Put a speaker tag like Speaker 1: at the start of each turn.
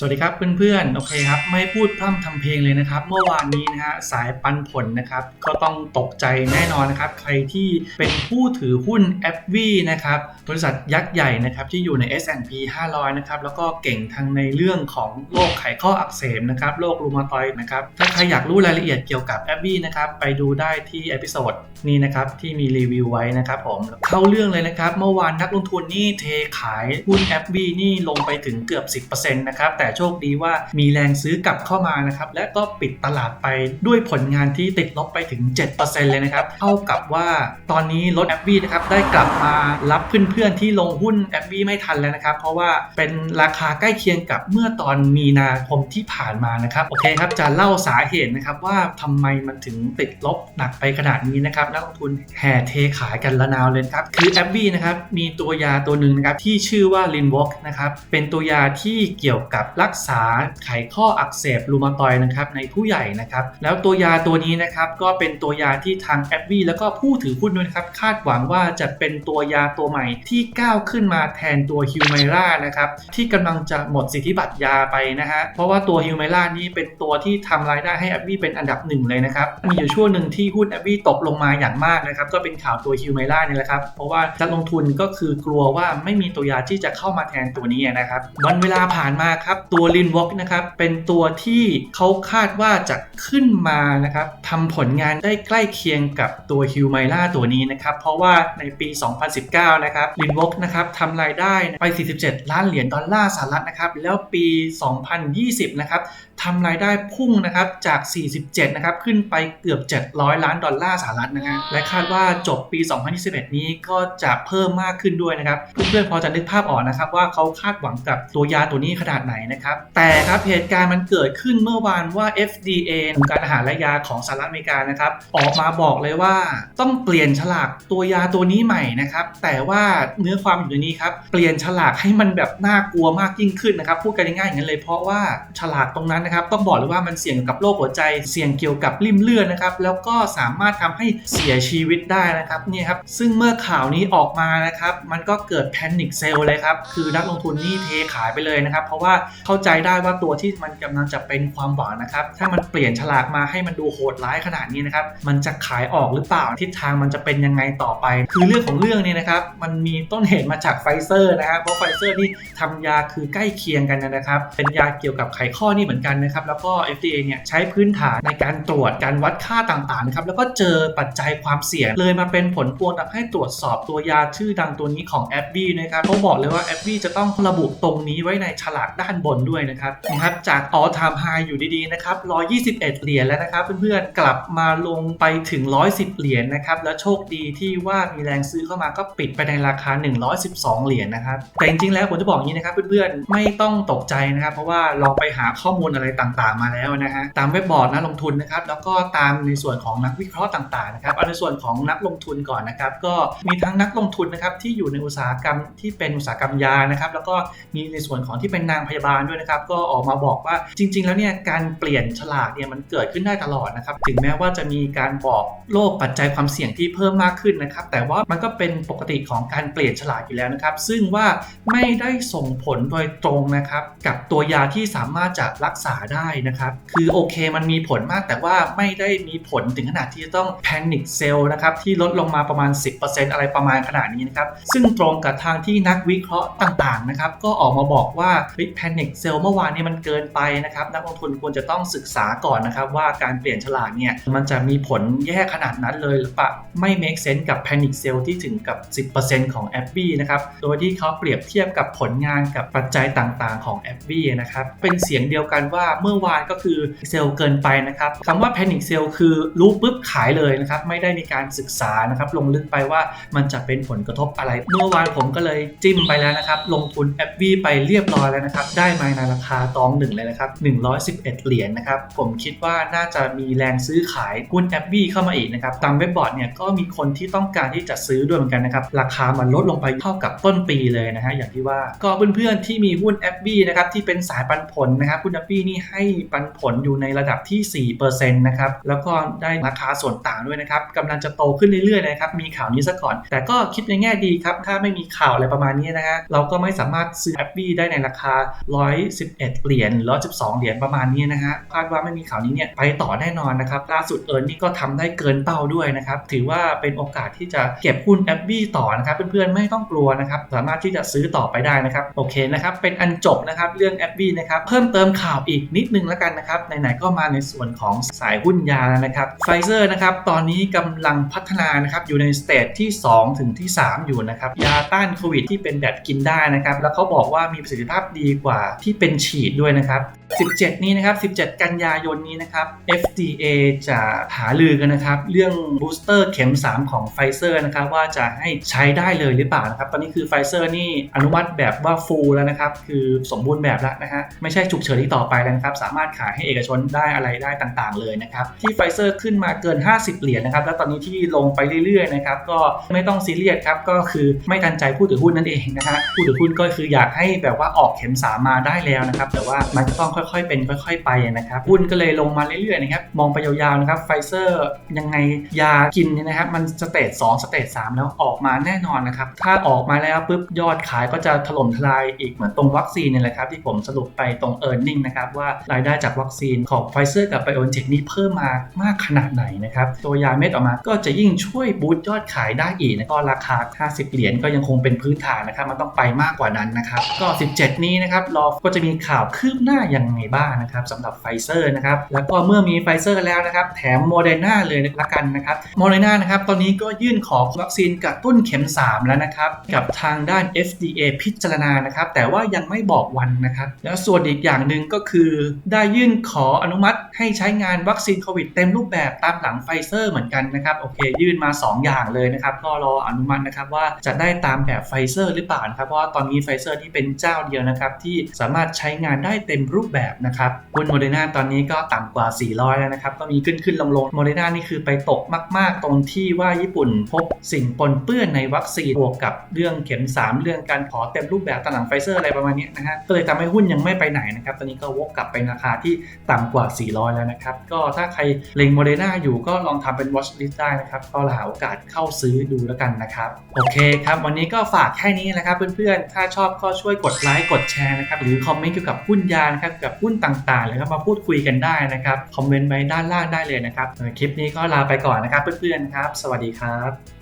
Speaker 1: สวัสดีครับเพื่อนๆโอเคครับ ไม่พูดพร่ำทำเพลงเลยนะครับ เมื่อวานนี้นะฮะสายปันผลนะครับ ก็ต้องตกใจแน่นอนนะครับ ใครที่เป็นผู้ถือหุ้น a อ v วีนะครับ บริษัทยักษ์ใหญ่นะครับ ที่อยู่ใน S&P 500 นะครับ แล้วก็เก่งทางในเรื่องของโรคไขข้ออักเสบนะครับโรครูมาตอยด์นะครับ ถ้าใครอยากรู้รายละเอียดเกี่ยวกับ a อ v วีนะครับ ไปดูได้ที่เอพิโซดนี้นะครับ ที่มีรีวิวไว้นะครับผมเข้าเรื่องเลยนะครับ เมื่อวานนักลงทุนนี่เทขายหุ้น a อ v วีนี่ลงไปถึงเกือบ 10%นะครับแต่โชคดีว่ามีแรงซื้อกลับเข้ามานะครับและก็ปิดตลาดไปด้วยผลงานที่ติดลบไปถึง 7%เลยนะครับเท่ากับว่าตอนนี้รถแอปวีนะครับได้กลับมารับเพื่อนๆที่ลงหุ้นแอปวีไม่ทันแล้วนะครับ เพราะว่าเป็นราคาใกล้เคียงกับเมื่อตอนมีนาคมที่ผ่านมานะครับโอเคครับจะเล่าสาเหตุนะครับว่าทำไมมันถึงติดลบหนักไปขนาดนี้นะครับนักลงทุนแห่เทขายกันละนาวเลยครับคือแอปวีนะครับมีตัวยาตัวหนึ่งนะครับที่ชื่อว่าลินวอกนะครับเป็นตัวยาที่เกี่ยวกับรักษาไขข้ออักเสบรูมาตอยนะครับในผู้ใหญ่นะครับ แล้วตัวยาตัวนี้นะครับก็เป็นตัวยาที่ทางแอปวีแล้วก็ผู้ถือหุ้นด้วยนะครับ คาดหวังว่าจะเป็นตัวยาตัวใหม่ที่ก้าวขึ้นมาแทนตัวฮิวไมรานะครับที่กำลังจะหมดสิทธิบัตรยาไปนะฮะเพราะว่าตัวฮิวไมรานี้เป็นตัวที่ทำรายได้ให้แอปวีเป็นอันดับหนึ่งเลยนะครับมีอยู่ช่วงหนึ่งที่หุ้นแอปวีตกลงมาอย่างมากนะครับก็เป็นข่าวตัวฮิวไมรานี่แหละครับเพราะว่านักลงทุนก็คือกลัวว่าไม่มีตัวยาที่จะเข้ามาแทนตัวนี้นะครับวันเวลาผ่านมาครับตัวลินวอกนะครับเป็นตัวที่เขาคาดว่าจะขึ้นมานะครับทำผลงานได้ใกล้เคียงกับตัวฮิวไมล่าตัวนี้นะครับ เพราะว่าในปี 2019 นะครับลินวอกนะครับทำรายได้ไป 47 ล้านเหรียญดอลลาร์สหรัฐนะครับ แล้วปี 2020 นะครับทำรายได้พุ่งนะครับจาก 47 นะครับ ขึ้นไปเกือบ 700 ล้านดอลลาร์สหรัฐนะฮะและคาดว่าจบปี 2021 นี้ก็จะเพิ่มมากขึ้นด้วยนะครับ เพื่อนๆพอจะนึกภาพออกนะครับ ว่าเขาคาดหวังกับตัวยาตัวนี้ขนาดไหนนะครับ แต่ครับเหตุการณ์มันเกิดขึ้นเมื่อวานว่า FDA องค์การอาหารและยาของสหรัฐอเมริกานะครับ ออกมาบอกเลยว่าต้องเปลี่ยนฉลากตัวยาตัวนี้ใหม่นะครับ แต่ว่าเนื้อความอยู่ในนี้ครับเปลี่ยนฉลากให้มันแบบน่ากลัวมากยิ่งขึ้นนะครับพูดกันง่ายๆอย่างนั้นเลยเพราะว่าฉลากตรงนั้นนะครับต้องบอกเลยว่ามันเสี่ยงกับโรคหัวใจ เสี่ยงเกี่ยวกับริ่มเลือดนะครับแล้วก็สามารถทำให้เสียชีวิตได้นะครับนี่ครับซึ่งเมื่อข่าวนี้ออกมานะครับมันก็เกิดแพนิคเซลเลยครับคือนักลงทุนนี่เทขายไปเลยนะครับ เพราะว่าเข้าใจได้ว่าตัวที่มันกำลังจะเป็นความหวังนะครับถ้ามันเปลี่ยนฉลากมาให้มันดูโหดร้ายขนาดนี้นะครับมันจะขายออกหรือเปล่าทิศทางมันจะเป็นยังไงต่อไป คือเรื่องของเรื่องนี่นะครับมันมีต้นเหตุมาจากไฟเซอร์นะครับเพราะไฟเซอร์นี่ทำยาคือใกล้เคียงกันนะครับ เป็นยาเกี่ยวกับไขข้อนี่เหมือนกันนะครับแล้วก็ FDA เนี่ยใช้พื้นฐานในการตรวจการวัดค่าต่างๆนะครับแล้วก็เจอปัจจัยความเสี่ยง เลยมาเป็นผลพวงทำให้ตรวจสอบตัวยาชื่อดังตัวนี้ของแอปบีนะครับเขาบอกเลยว่าแอปบีจะต้องระบุตรงนี้ไว้ในฉลากด้านบนด้วยนะครับนะครับจาก all time high อยู่ดีๆนะครับ121 เหรียญแล้วนะครับเพื่อนๆกลับมาลงไปถึง 110 เหรียญนะครับแล้วโชคดีที่ว่ามีแรงซื้อเข้ามาก็ปิดไปในราคา 112 เหรียญนะครับแต่จริงๆแล้วผมจะบอกอย่างนี้นะครับเพื่อนๆไม่ต้องตกใจนะครับเพราะว่าลองไปหาข้อมูลอะไรต่างๆ มาแล้วนะฮะตามเว็บบอร์ดนักลงทุนนะครับแล้วก็ตามในส่วนของนักวิเคราะห์ต่างๆนะครับเอาในส่วนของนักลงทุนก่อนนะครับ ก็มีทั้งนักลงทุนนะครับที่อยู่ในอุตสาหกรรมที่เป็นอุตสาหกรรมยานะครับ แล้วก็มีในส่วนของที่เป็นนางพยาบาลด้วยนะครับ ก็ออกมาบอกว่าจริง ๆ แล้วเนี่ยการเปลี่ยนฉลากเนี่ยมันเกิดขึ้นได้ตลอดนะครับ ถึงแม้ว่าจะมีการบอกโรคปัจจัยความเสี่ยงที่เพิ่มมากขึ้นนะครับ แต่ว่ามันก็เป็นปกติของการเปลี่ยนฉลากอยู่แล้วนะครับ ซึ่งว่าไม่ได้ส่งผลโดยตรงนะครับ กับตัวยาที่สามารถจะรักษาได้นะครับ คือโอเคมันมีผลมากแต่ว่าไม่ได้มีผลถึงขนาดที่จะต้องแพนิคเซลนะครับที่ลดลงมาประมาณ 10%อะไรประมาณขนาดนี้นะครับซึ่งตรงกับทางที่นักวิเคราะห์ต่างๆนะครับก็ออกมาบอกว่าแพนิคเซลเมื่อวานนี้มันเกินไปนะครับนักลงทุนควรจะต้องศึกษาก่อนนะครับว่าการเปลี่ยนฉลากเนี่ยมันจะมีผลแย่ขนาดนั้นเลยหรือเปล่าไม่ make sense กับ panic sell ที่ถึงกับ 10%ของ a b b นะครับโดยที่เขาเปรียบเทียบกับผลงานกับปัจจัยต่างๆ ของ a b b นะครับเป็นเสียงเดียวกันว่าเมื่อวานก็คือเซลล์เกินไปนะครับคำว่า panic sell คือรู้ปุ๊บขายเลยนะครับ ไม่ได้มีการศึกษานะครับลงลึกไปว่ามันจะเป็นผลกระทบอะไร เมื่อวานผมก็เลยจิ้มไปแล้วนะครับ ลงทุน a b b ไปเรียบร้อยแล้วนะครับ ได้มาในราคาตองหนึ่งเลยนะครับ 111 เหรียญนะครับ ผมคิดว่าน่าจะมีแรงซื้อขายหุ้น a b b เข้ามาอีกนะครับ ตามเว็บบอร์ดเนี่ยก็มีคนที่ต้องการที่จะซื้อด้วยเหมือนกันนะครับ ราคามันลดลงไปเท่ากับต้นปีเลยนะฮะอย่างที่ว่าก็เพื่อนๆที่มีหุ้น a b b นะครับที่เป็นสายปันผลนะครับหุ้น a b b นี่ให้ปันผลอยู่ในระดับที่ 4%นะครับ แล้วก็ได้ราคาส่วนต่างด้วยนะครับกำลังจะโตขึ้นเรื่อยๆนะครับ มีข่าวนี้ซะก่อน แต่ก็คิดในแง่ดีครับ ถ้าไม่มีข่าวอะไรประมาณนี้นะฮะ เราก็ไม่สามารถซื้อแอปบี้ได้ในราคา 111 เหรียญรือ112 เหรียญประมาณนี้นะฮะ คาดว่าไม่มีข่าวนี้เนี่ยไปต่อแน่นอนนะครับ ล่าสุดเอิร์นนี่ก็ทำได้เกินเป้าด้วยนะครับ ถือว่าเป็นโอกาสที่จะเก็บหุ้นแอปบี้ต่อนะครับ เพื่อนๆไม่ต้องกลัวนะครับ สามารถที่จะซื้อต่อไปได้นะครับ โอเคนะครับ เป็นอันจบนะครับ เรื่องแอปบี้นะครับ เพิ่มเติมข่าวอีกนิดนึงแล้วกันนะครับไหนๆก็มาในส่วนของสายหุ้นยาแล้วนะครับไฟเซอร์นะครับตอนนี้กำลังพัฒนานะครับอยู่ในสเตจที่2ถึงที่3 อยู่นะครับยาต้านโควิดที่เป็นแบบกินได้นะครับแล้วเขาบอกว่ามีประสิทธิภาพดีกว่าที่เป็นฉีดด้วยนะครับ 17 นี้นะครับ 17 กันยายนนี้นะครับ FDA จะหาลือกันนะครับ เรื่องบูสเตอร์เข็ม 3 ของไฟเซอร์นะครับ ว่าจะให้ใช้ได้เลยหรือเปล่านะครับ ตอนนี้คือไฟเซอร์นี่อนุมัติแบบว่าฟูลแล้วนะครับ คือสมบูรณ์แบบแล้วนะฮะ ไม่ใช่ฉุกเฉินที่ต่อไปแล้วนะครับ สามารถขายให้เอกชนได้อะไรได้ต่างๆ เลยนะครับ ที่ไฟเซอร์ขึ้นมาเกิน 50 เหรียญนะครับ แล้วตอนนี้ที่ลงไปเรื่อยๆนะครับก็ไม่ต้องซีเรียสครับก็คือไม่ทันใจผู้ถือหุ้นนั่นเองนะฮะผู้ถือหุ้นก็คืออยากให้แบบว่าออกเข็มสามมาได้แล้วนะครับแต่ว่ามันก็ต้องค่อยๆ เป็น ค่อย ๆ ไปนะครับหุ้นก็เลยลงมาเรื่อยๆนะครับมองไปยาวๆนะครับไฟเซอร์ยังไงยากินเนี่ยนะครับมันสเตจ2สเตจ3แล้วออกมาแน่นอนนะครับถ้าออกมาแล้วปุ๊บยอดขายก็จะถล่มทลายอีกเหมือนตรงวัคซีนเนี่ยแหละครับที่ผมสรุปไปตรง e a r n i n g นะครับว่ารายได้จากวัคซีนของไฟเซอร์กับไบโอนเทคนี้เพิ่มมามากขนาดไหนนะครับตัวยาเม็ดออกมาก็จะยิ่งช่วยบูตยอดขายได้อีกนะก็ราคา 50 เหรียญก็ยังคงเป็นพื้นฐานนะครับมันต้องไปมากกว่านั้นนะครับก็ 17 นี้นะครับรอก็จะมีข่าวคืบหน้ายังังไงบ้างนะครับสำหรับไฟเซอร์นะครับแล้วก็เมื่อมีไฟเซอร์แล้วนะครับแถมโมเดอร์นาเลยละกันนะครับโมเดอร์นานะครับตอนนี้ก็ยื่นขอวัคซีนกระตุ้นเข็ม 3 แล้วนะครับกับทางด้าน FDA พิจารณานะครับแต่ว่ายังไม่บอกวันนะครับแล้วส่วนอีกอย่างหนึ่งก็คือ ได้ยื่นขออนุมัติให้ใช้งานวัคซีนโควิดเต็มรูปแบบตามหลังไฟเซอร์เหมือนกันนะครับโอเคยื่นมา 2 อย่างเลยนะครับก็รออนุมัตินะครับว่าจะได้ตามแบบไฟเซอร์หรือเปล่านะครับเพราะว่าตอนนี้ไฟเซอร์ที่เป็นเจ้าเดียวนะครับที่สามารถใช้งานได้เต็มรูปแบบนะครับหุ้นโมเดอร์นาตอนนี้ก็ต่ำกว่า 400 แล้วนะครับ ก็มีขึ้นขึ้นลงลงโมเดอร์นานี่คือไปตกมาก ๆ ตรงที่ว่าญี่ปุ่นพบสิ่งปนเปื้อนในวัคซีนบวกกับเรื่องเข็ม 3 เรื่องการขอเต็มรูปแบบตามหลังไฟเซอร์อะไรประมาณนี้นะฮะก็เลยทำให้หุ้นยังไม่ไปไหนนะครับ ตอนนี้ก็วกกลับไปราคาที่ต่ำกว่า 400 แล้วนะครับ ก็ถ้าใครเล็งโมเดอร์นาอยู่ก็ลองทำเป็น watch list ได้นะครับก็หาโอกาสเข้าซื้อดูแล้วกันนะครับโอเคครับวันนี้ก็ฝากแค่นี้นะครับเพื่อนๆถ้าชอบก็ช่วยกดไลค์กดแชร์นะครับหรือคอมเมนต์เกี่ยวกับหุ้นยานะครับกับหุ้นต่างๆแล้วก็มาพูดคุยกันได้นะครับ คอมเมนต์ไว้ด้านล่างได้เลยนะครับคลิปนี้ก็ลาไปก่อนนะครับเพื่อนๆครับ สวัสดีครับ